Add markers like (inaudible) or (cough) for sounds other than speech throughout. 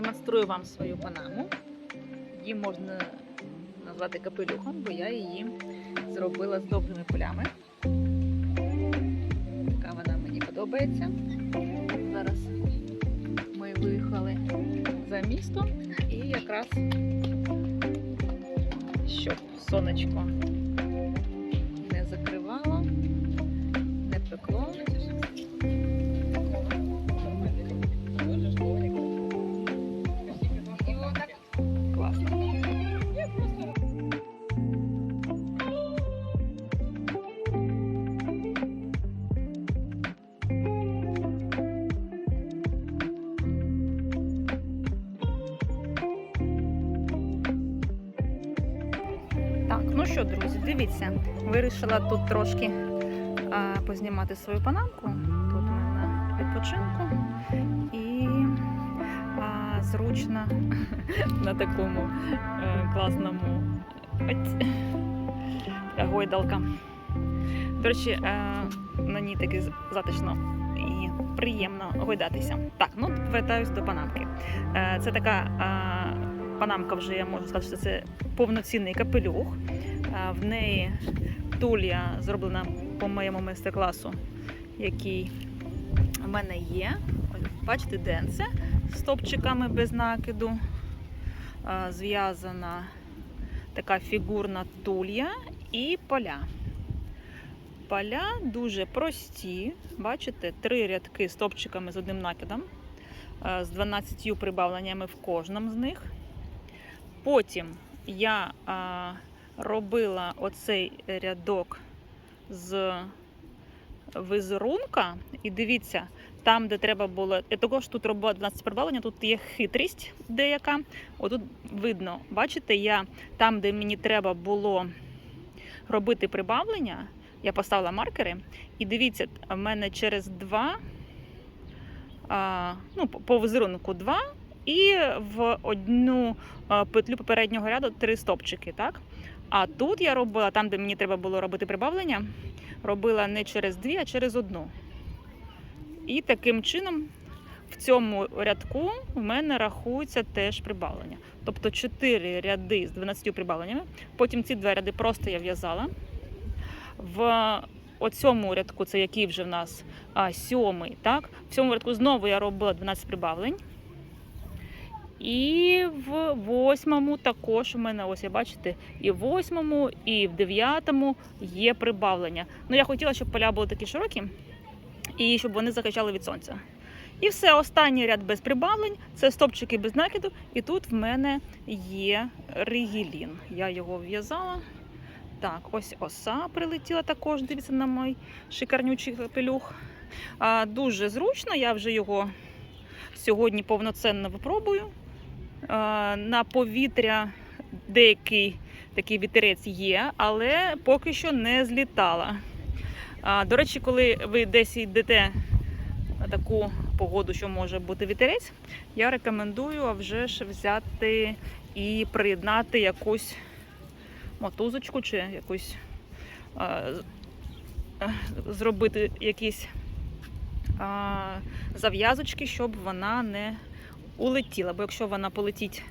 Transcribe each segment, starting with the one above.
демонструю вам свою панаму. Її можна назвати капелюхом, бо я її зробила з довгими полями. Така вона мені подобається. Зараз ми виїхали за місто і якраз щоб сонечко не закривало, не пекло. Вирішила тут трошки а, познімати свою панамку. Тут ми на відпочинку і а, зручно (laughs) на такому е, класному гойдалка. До речі, е, на ній таки затишно і приємно гойдатися. Так, ну повертаюсь до панамки. Е, це така е, панамка, вже я можу сказати, що це повноцінний капелюх. Е, В неї тулья зроблена по моєму майстер-класу, який в мене є. Бачите, денце з топчиками без накиду. Е, Зв'язана така фігурна тулья і поля. Поля дуже прості. Бачите, три рядки з топчиками з одним накидом, е, з 12 прибавленнями в кожному з них. Потім я а, робила оцей рядок з візерунка. І дивіться, там, де треба було. Я також тут робила 12 прибавлення, тут є хитрість деяка. Отут видно, бачите, я там, де мені треба було робити прибавлення, я поставила маркери. І дивіться, в мене через два, а, ну, по- візерунку два. І в одну петлю попереднього ряду три стопчики, так? А тут я робила, там, де мені треба було робити прибавлення, робила не через дві, а через одну. І таким чином в цьому рядку в мене рахується теж прибавлення. Тобто 4 ряди з 12 прибавленнями. Потім ці два ряди просто я в'язала. В оцьому рядку, це який вже в нас сьомий, так? В цьому рядку знову я робила 12 прибавлень. І в восьмому також у мене, ось я бачите, і в восьмому, і в дев'ятому є прибавлення. Ну, я хотіла, щоб поля були такі широкі, і щоб вони захищали від сонця. І все, останній ряд без прибавлень, це стопчики без накиду, і тут в мене є ригілін. Я його в'язала. Так, ось оса прилетіла також, дивіться на мій шикарнючий капелюх. Дуже зручно, я вже його сьогодні повноцінно випробую. На повітря деякий такий вітерець є, але поки що не злітала. До речі, коли ви десь йдете на таку погоду, що може бути вітерець, я рекомендую вже ж взяти і приєднати якусь мотузочку чи якусь зробити якісь зав'язочки, щоб вона не улетіла. Бо якщо вона полетить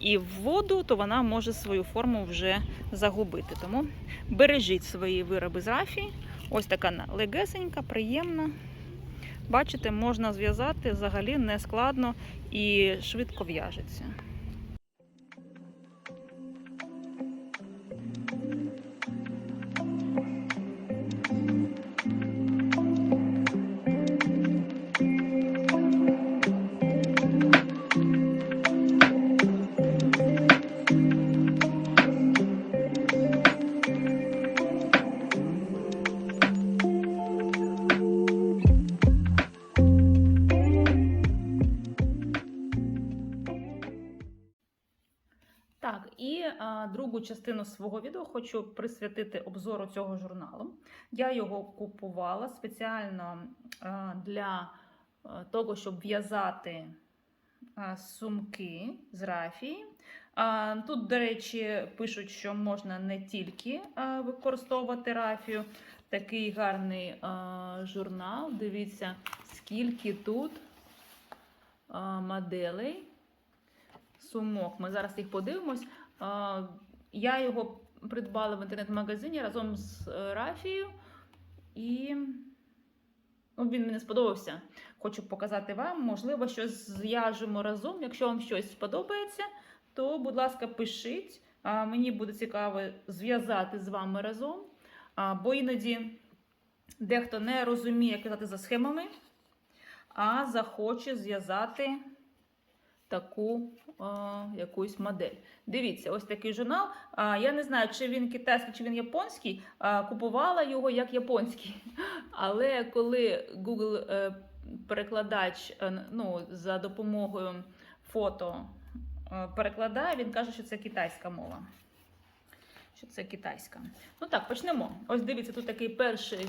і в воду, то вона може свою форму вже загубити. Тому бережіть свої вироби з рафії. Ось така легесенька, приємна. Бачите, можна зв'язати взагалі не складно і швидко в'яжеться. А, другу частину свого відео хочу присвятити обзору цього журналу. Я його купувала спеціально для того, щоб в'язати сумки з рафії. Тут, до речі, пишуть, що можна не тільки використовувати рафію. Такий гарний журнал. Дивіться, скільки тут моделей. сумок. Ми зараз їх подивимось. Я його придбала в інтернет-магазині разом з е, Рафією. І ну, він мені сподобався. Хочу показати вам. Можливо, щось зв'яжемо разом. Якщо вам щось сподобається, то, будь ласка, пишіть. Мені буде цікаво зв'язати з вами разом. Бо іноді дехто не розуміє, як казати за схемами, а захоче зв'язати таку е, якусь модель. Дивіться, ось такий журнал. А, я не знаю, чи він китайський, чи він японський. А, купувала його як японський. (laughs) Але коли Google е, перекладач е, ну, за допомогою фото е, перекладає, він каже, що це китайська мова. Що це китайська. Ну так, почнемо. Ось дивіться, тут такий перший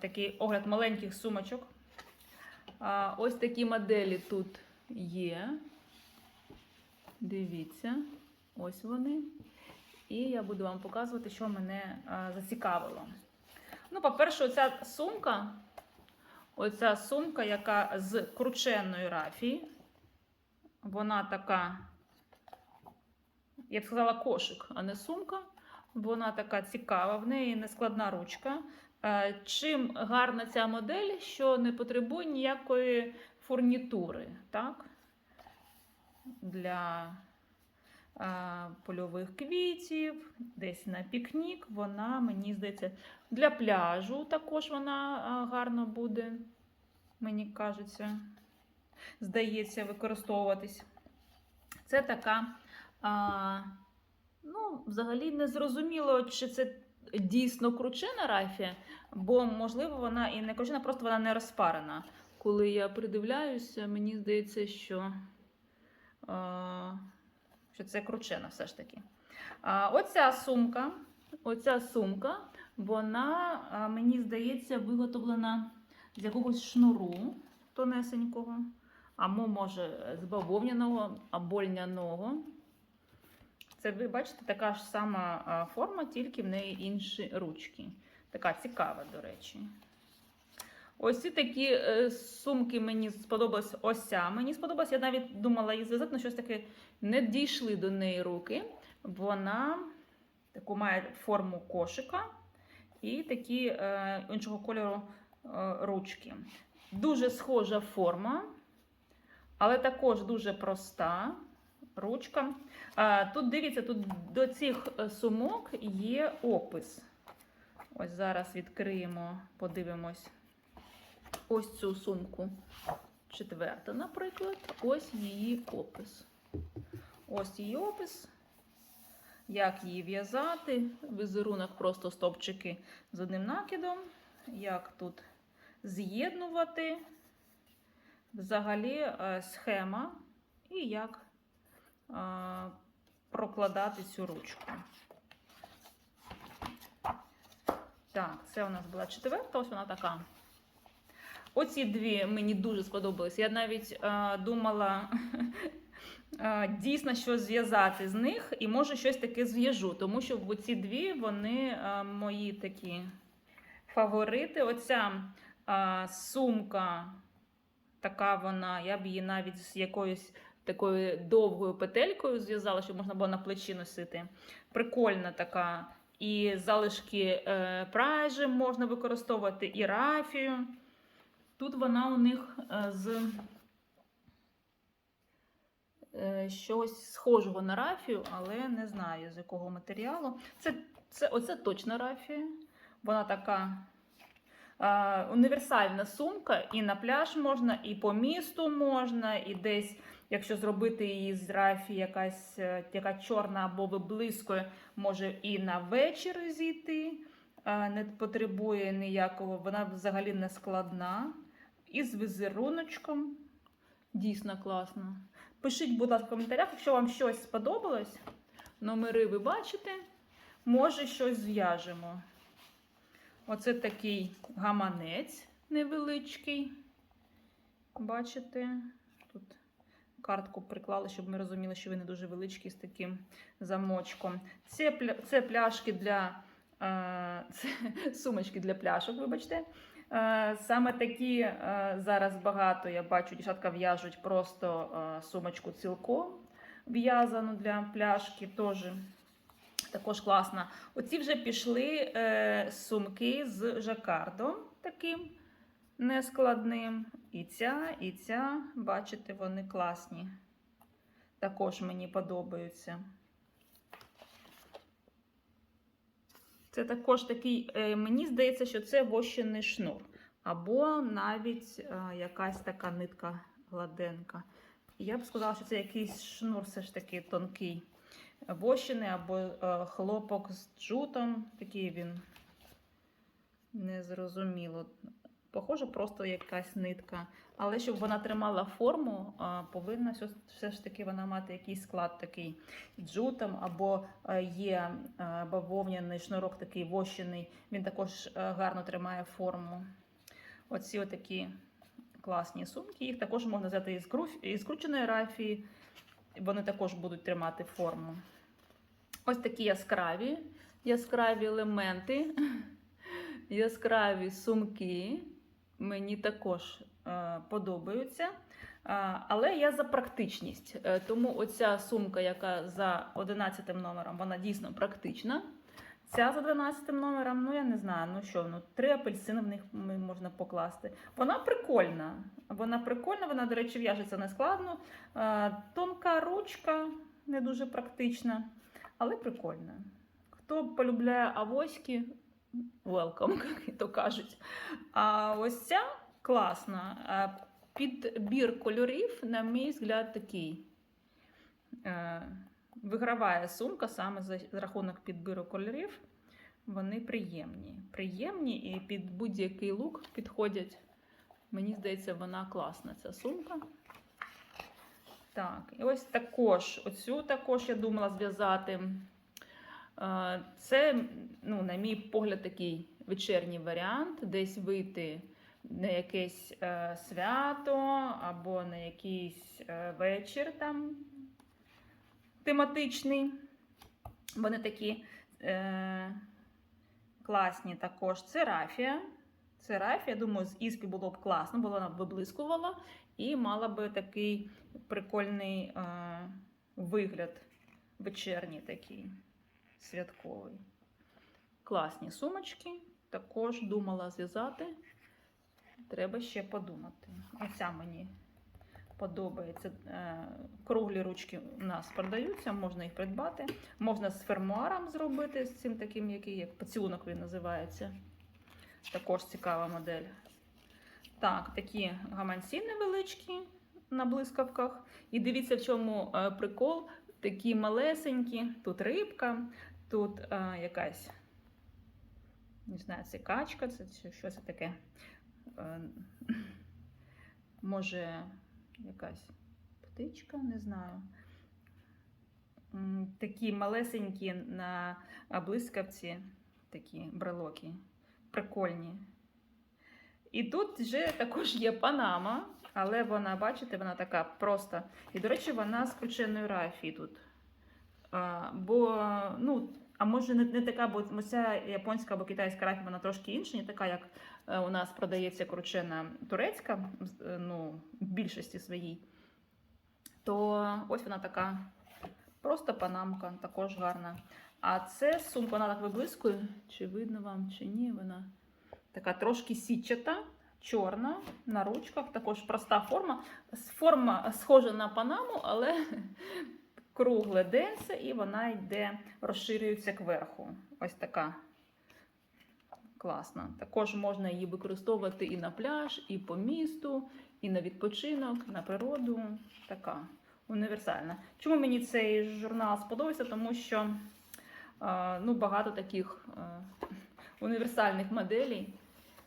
такий огляд маленьких сумочок. Ось такі моделі тут є. Дивіться, ось вони. І я буду вам показувати, що мене а, зацікавило. Ну, по-перше, оця сумка, оця сумка, яка з крученної рафії. Вона така, я б сказала, кошик, а не сумка. Вона така цікава, в неї нескладна ручка. Е, Чим гарна ця модель, що не потребує ніякої фурнітури, так? Для е, польових квітів, десь на пікнік. Вона, мені здається, для пляжу також вона е, гарно буде, мені кажеться, здається, використовуватись. Це така, а, ну, взагалі не зрозуміло, чи це дійсно кручена рафія, бо, можливо, вона і не кручена, просто вона не розпарена. Коли я придивляюся, мені здається, що, що це кручена все ж таки. А, оця сумка, оця сумка, вона, мені здається, виготовлена з якогось шнуру тонесенького, або, може, з бавовняного або льняного. Це ви бачите, така ж сама форма, тільки в неї інші ручки. Така цікава, до речі. Ось ці такі е, сумки мені сподобалась ось ця. Мені сподобалась, я навіть думала її зв'язати, але щось таке не дійшли до неї руки. Вона таку має форму кошика і такі е, іншого кольору е, ручки. Дуже схожа форма, але також дуже проста ручка. А, Тут дивіться, тут до цих е, сумок є опис. Ось зараз відкриємо, подивимось ось цю сумку. Четверта, наприклад, ось її опис. Ось її опис. Як її в'язати, візерунок просто стовпчики з одним накидом. Як тут з'єднувати, взагалі е, схема і як е, прокладати цю ручку. Так, це у нас була четверта, ось вона така. Оці дві мені дуже сподобались. Я навіть е, думала (laughs) е, дійсно щось зв'язати з них і може щось таке зв'яжу, тому що оці дві вони е, мої такі фаворити. Оця е, сумка, така вона, я б її навіть з якоюсь такою довгою петелькою зв'язала, щоб можна було на плечі носити. Прикольна така. І залишки е, пражі можна використовувати, і рафію. Тут вона у них е, з е, щось схожого на рафію, але не знаю з якого матеріалу. Це, це, Оце точно рафія. Вона така е, універсальна сумка, і на пляж можна, і по місту можна, і десь, якщо зробити її з рафії, якась е, яка чорна або виблискує, може і на вечір зійти. Не потребує ніякого, вона взагалі не складна. І з візеруночком. Дійсно класно. Пишіть, будь ласка, в коментарях, якщо вам щось сподобалось. Номери ви бачите. Може, щось зв'яжемо. Оце такий гаманець невеличкий. Бачите? Тут картку приклали, щоб ми розуміли, що він не дуже величкий з таким замочком. Це, це пляшки для. е, (laughs) Це сумочки для пляшок, вибачте. Е, Саме такі е, зараз багато я бачу, дівчатка в'яжуть просто е, сумочку цілком в'язану для пляшки. Теж також класна. Оці вже пішли сумки з жакардом таким нескладним. І ця, і ця, бачите, вони класні. Також мені подобаються. Це також такий, е, мені здається, що це вощений шнур. Або навіть е, якась така нитка гладенька. Я б сказала, що це якийсь шнур все ж таки тонкий. Вощений або е, хлопок з джутом. Такий він незрозуміло. Похоже, просто якась нитка. Але щоб вона тримала форму, повинна все, ж таки вона мати якийсь склад такий джутом, або е, є е, бавовняний шнурок такий вощений, він також е, гарно тримає форму. Оці отакі класні сумки. Їх також можна взяти із, кру- із скрученої рафії, вони також будуть тримати форму. Ось такі яскраві, яскраві елементи, (laughs) яскраві сумки. Мені також подобаються. Але я за практичність. Е, Тому оця сумка, яка за 11 номером, вона дійсно практична. Ця за 12 номером, ну я не знаю, ну що, ну три апельсини в них можна покласти. Вона прикольна. Вона прикольна, вона, до речі, в'яжеться нескладно. Е, Тонка ручка, не дуже практична, але прикольна. Хто полюбляє авоськи, welcome, як то кажуть. А ось ця класна. Е, Підбір кольорів, на мій взгляд, такий. Е, Виграває сумка саме за за рахунок підбіру кольорів. Вони приємні. Приємні і під будь-який лук підходять. Мені здається, вона класна, ця сумка. Так, і ось також, оцю також я думала зв'язати. Е, Це, ну, на мій погляд, такий вечірній варіант, десь вийти на якесь е, свято або на якийсь е, вечір там тематичний. Вони такі е, класні також. Це рафія. Це думаю, з іспі було б класно, бо вона б виблискувала і мала би такий прикольний е, вигляд вечірній такий святковий. Класні сумочки. Також думала зв'язати. Треба ще подумати. Оця мені подобається. Е, Круглі ручки у нас продаються, можна їх придбати. Можна з фермуаром зробити, з цим таким, який як поцілунок він називається. Також цікава модель. Так, такі гаманці невеличкі на блискавках. І дивіться, в чому е, прикол. Такі малесенькі. Тут рибка, тут е, якась, не знаю, це качка, це чи що таке. Е, може, якась птичка, не знаю. Такі малесенькі на блискавці, такі брелоки. Прикольні. І тут вже також є панама, але вона, бачите, вона така проста. І, до речі, вона з крученою рафії тут. А, бо, ну, а може не, не така, бо ця японська або китайська рафія, вона трошки інша, не така, як е, у нас продається кручена турецька, е, ну, в більшості своїй. То ось вона така просто панамка, також гарна. А це сумка, вона так виблискує. Чи видно вам, чи ні, вона така трошки сітчата, чорна, на ручках, також проста форма. Форма схожа на панаму, але кругле денце, і вона йде, розширюється кверху. Ось така класна. Також можна її використовувати і на пляж, і по місту, і на відпочинок, на природу. Така універсальна. Чому мені цей журнал сподобався? Тому що е, ну, багато таких е, універсальних моделей,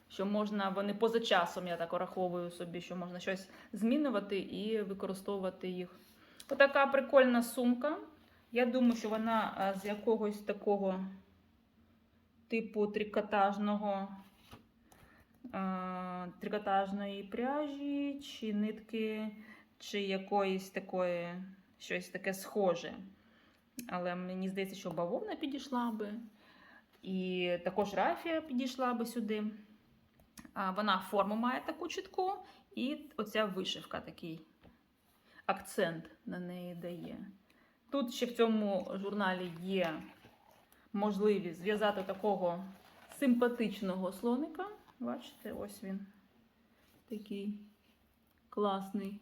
що можна, вони поза часом, я так раховую собі, що можна щось змінювати і використовувати їх. Отака прикольна сумка. Я думаю, що вона е, з якогось такого типу трикотажного, е, трикотажної пряжі, чи нитки, чи якоїсь такої щось таке схоже. Але мені здається, що бавовна підійшла би. І також рафія підійшла би сюди. Вона форму має таку чітку, і оця вишивка такий акцент на неї дає. Тут ще в цьому журналі є можливість зв'язати такого симпатичного слоника. Бачите, ось він такий класний,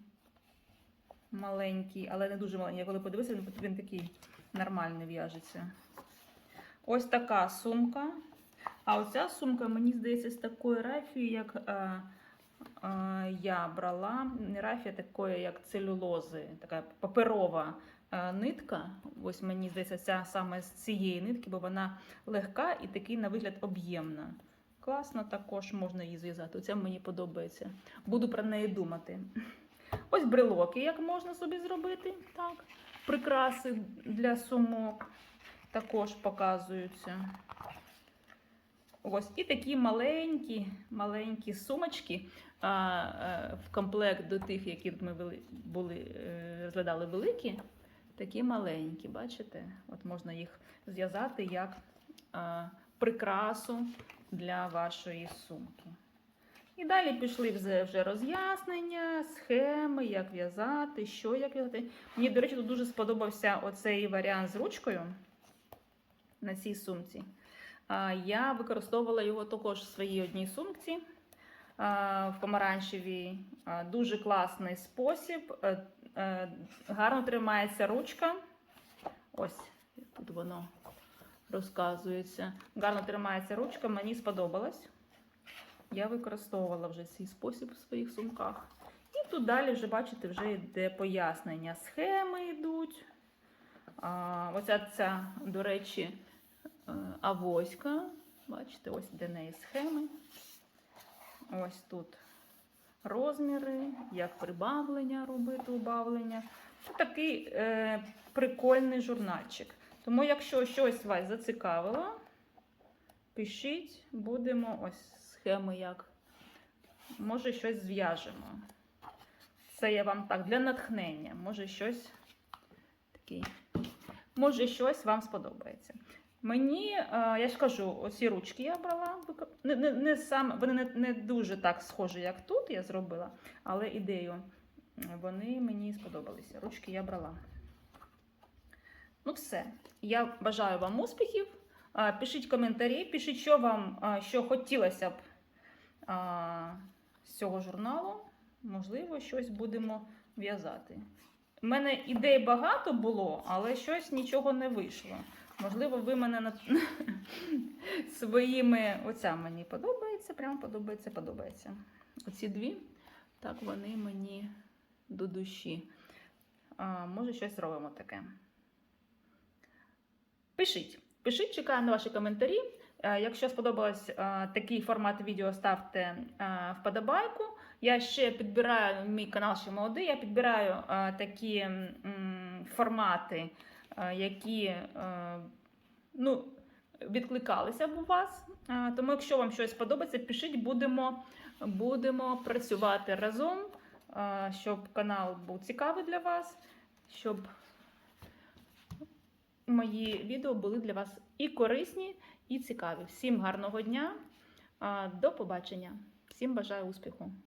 маленький, але не дуже маленький. Я коли подивився, він, такий нормальний в'яжеться. Ось така сумка. А оця сумка, мені здається, з такої рафії, як е, я брала. Не такої, як целюлози, така паперова нитка. Ось мені здається, ця саме з цієї нитки, бо вона легка і такий на вигляд об'ємна. Класно також можна її зв'язати. Оця мені подобається. Буду про неї думати. Ось брелоки, як можна собі зробити. Так. Прикраси для сумок також показуються. Ось і такі маленькі, маленькі сумочки а, а, в комплект до тих, які ми вели, були, е, розглядали великі, такі маленькі, бачите? От можна їх зв'язати як а, прикрасу для вашої сумки. І далі пішли вже роз'яснення, схеми, як в'язати, що як в'язати. Мені, до речі, тут дуже сподобався оцей варіант з ручкою на цій сумці. Я використовувала його також в своїй одній сумці в помаранчевій. Дуже класний спосіб. Е, е, Гарно тримається ручка. Ось тут воно розказується. Гарно тримається ручка, мені сподобалось. Я використовувала вже цей спосіб в своїх сумках. І тут далі вже, бачите, вже йде пояснення. Схеми йдуть. Оця ця, до речі, авоська. Бачите, ось де неї схеми. Ось тут розміри, як прибавлення робити, убавлення. Це такий е, прикольний журнальчик. Тому, якщо щось вас зацікавило, пишіть, будемо ось схеми як. Може, щось зв'яжемо. Це я вам так для натхнення. Може, щось такий. Може, щось вам сподобається. Мені, е, я ж кажу, оці ручки я брала. Не, не, не сам, вони не, не дуже так схожі, як тут я зробила, але ідею е, вони мені сподобалися. Ручки я брала. Ну, все. Я бажаю вам успіхів. Пишіть коментарі, пишіть, що вам що хотілося б з цього журналу. Можливо, щось будемо в'язати. У мене ідей багато було, але щось нічого не вийшло. Можливо, ви мене на... (laughs) своїми оця мені подобається, прямо подобається, подобається. Оці дві, так вони мені до душі. А, може, щось зробимо таке. Пишіть. Пишіть, чекаю на ваші коментарі. Е, Якщо сподобалось е, такий формат відео, ставте е, вподобайку. Я ще підбираю мій канал ще молодий. Я підбираю такі формати, які е, ну, відкликалися б у вас. Е, Тому, якщо вам щось сподобається, пишіть, будемо, будемо працювати разом, е, щоб канал був цікавий для вас, щоб мої відео були для вас і корисні, і цікаві. Всім гарного дня, до побачення! Всім бажаю успіху!